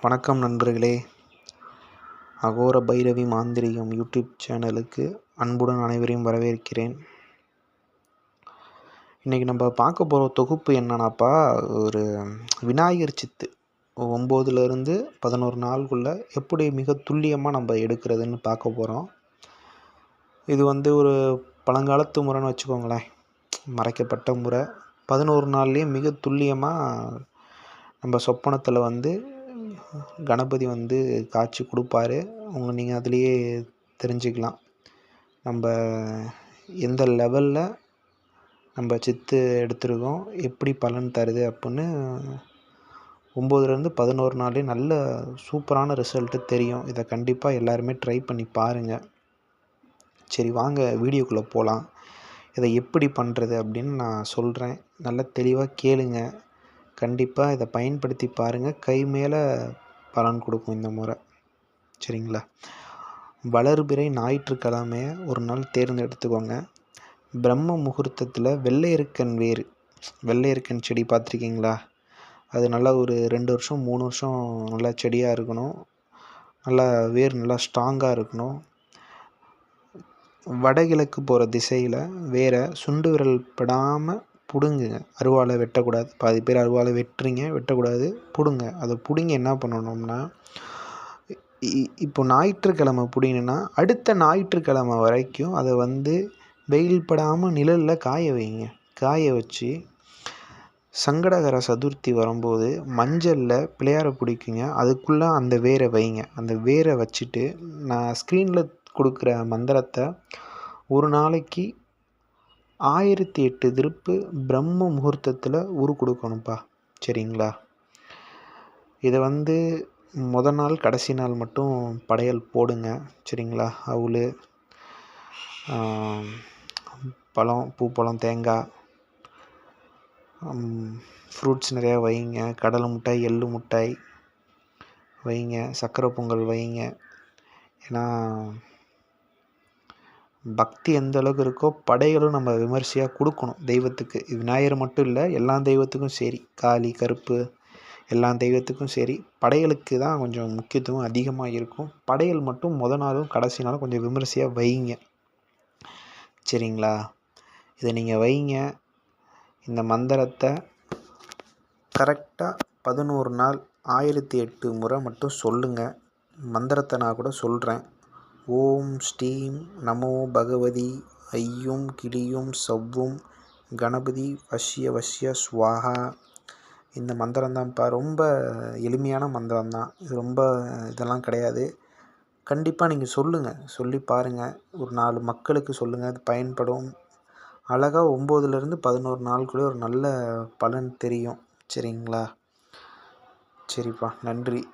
வணக்கம் நண்பர்களே. அகோர பைரவி மாந்திரிகம் யூடியூப் சேனலுக்கு அன்புடன் அனைவரையும் வரவேற்கிறேன். இன்றைக்கி நம்ம பார்க்க போகிற தொகுப்பு என்னன்னாப்பா ஒரு விநாயகர் சித்து ஒம்போதுலேருந்து பதினோரு நாளுக்குள்ளே எப்படி மிக துல்லியமாக நம்ம எடுக்கிறதுன்னு பார்க்க போகிறோம் இது வந்து ஒரு பழங்காலத்து முறைன்னு வச்சுக்கோங்களேன். மறைக்கப்பட்ட முறை. பதினோரு நாள்லேயும் மிக துல்லியமாக நம்ம சொப்பனத்தில் வந்து கணபதி வந்து காட்சி கொடுப்பாரு. உங்கள் நீங்கள் அதுலேயே தெரிஞ்சுக்கலாம். நம்ம எந்த லெவலில் நம்ம சித்து எடுத்திருக்கோம் எப்படி பலன் தருது அப்புடின்னு ஒம்போதுலேருந்து பதினோரு நாளே நல்ல சூப்பரான ரிசல்ட்டு தெரியும். இதை கண்டிப்பாக எல்லாருமே ட்ரை பண்ணி பாருங்கள் சரி வாங்க வீடியோக்குள்ளே போகலாம் இதை எப்படி பண்ணுறது அப்படின்னு நான் சொல்கிறேன் நல்லா தெளிவாக கேளுங்கள் கண்டிப்பாக இதை பயன்படுத்தி பாருங்கள் கை மேலே பலன் கொடுக்கும் இந்த முறை. சரிங்களா? வளர்பிறை ஞாயிற்றுக்கிழமைய ஒரு நாள் தேர்ந்தெடுத்துக்கோங்க. பிரம்ம முகூர்த்தத்தில் வெள்ளையருக்கன் வேர் வெள்ளையருக்கன் செடி பார்த்துருக்கீங்களா? அது நல்லா ஒரு ரெண்டு வருஷம் மூணு வருஷம் நல்லா செடியாக இருக்கணும். நல்லா வேர் நல்லா ஸ்ட்ராங்காக இருக்கணும். வடகிழக்கு போகிற திசையில் வேரை சுண்டு விரல் படாமல் பிடுங்குங்க. அருவாளை வெட்டக்கூடாது. பாதி பேர் அருவாளை வெட்டுறீங்க வெட்டக்கூடாது. பிடுங்க. அதை பிடுங்கி என்ன பண்ணணும்னா இப்போ ஞாயிற்றுக்கிழமை பிடிங்கன்னா அடுத்த ஞாயிற்றுக்கிழமை வரைக்கும் அதை வந்து வெயில் படாமல் நிழலில் காய வைங்க. காய வச்சு சங்கடகர சதுர்த்தி வரும்போது மஞ்சளில் பிள்ளையாரை பிடிக்குங்க. அதுக்குள்ளே அந்த வேரை வைங்க. அந்த வேரை வச்சுட்டு நான் ஸ்க்ரீனில் கொடுக்குற மந்திரத்தை ஒரு நாளைக்கு ஆயிரத்தி எட்டு திருப்பு பிரம்ம முகூர்த்தத்தில் உரு கொடுக்கணும்ப்பா. சரிங்களா? இதை வந்து முத நாள் கடைசி நாள் மட்டும் படையல் போடுங்க. சரிங்களா? அவுள் பழம் பூப்பழம் தேங்காய் ஃப்ரூட்ஸ் நிறையா வைங்க. கடலை மிட்டாய் எள்ளு மிட்டாய் வைங்க. சர்க்கரை பொங்கல் வைங்க. ஏன்னா பக்தி எந்த அளவுக்கு இருக்கோ படைகளும் நம்ம விமர்சையாக கொடுக்கணும். தெய்வத்துக்கு விநாயகர் மட்டும் இல்லை எல்லா தெய்வத்துக்கும் சரி. காளி கருப்பு எல்லா தெய்வத்துக்கும் சரி. படைகளுக்கு தான் கொஞ்சம் முக்கியத்துவம் அதிகமாக இருக்கும். படையல் மட்டும் முத நாளும் கடைசி நாளும் கொஞ்சம் விமர்சையாக வைங்க. சரிங்களா? இதை நீங்கள் வைங்க. இந்த மந்திரத்தை கரெக்டாக பதினோரு நாள் ஆயிரத்தி எட்டு முறை மட்டும் சொல்லுங்கள் மந்திரத்தை நான் கூட சொல்கிறேன் ஓம் ஸ்ரீம் நமோ பகவதி ஐயும் கிளியும் சவ்வும். கணபதி வஷ்ய வஷ்ய ஸ்வாகா இந்த மந்திரம் தான்ப்பா ரொம்ப எளிமையான மந்திரம் தான். இது ரொம்ப இதெல்லாம் கிடையாது. கண்டிப்பாக நீங்கள் சொல்லுங்கள் சொல்லி பாருங்கள் ஒரு நாலு மக்களுக்கு சொல்லுங்கள் அது பயன்படும். அழகாக ஒம்போதுலேருந்து பதினோரு நாளுக்குள்ளே ஒரு நல்ல பலன் தெரியும். சரிங்களா? சரிப்பா. நன்றி.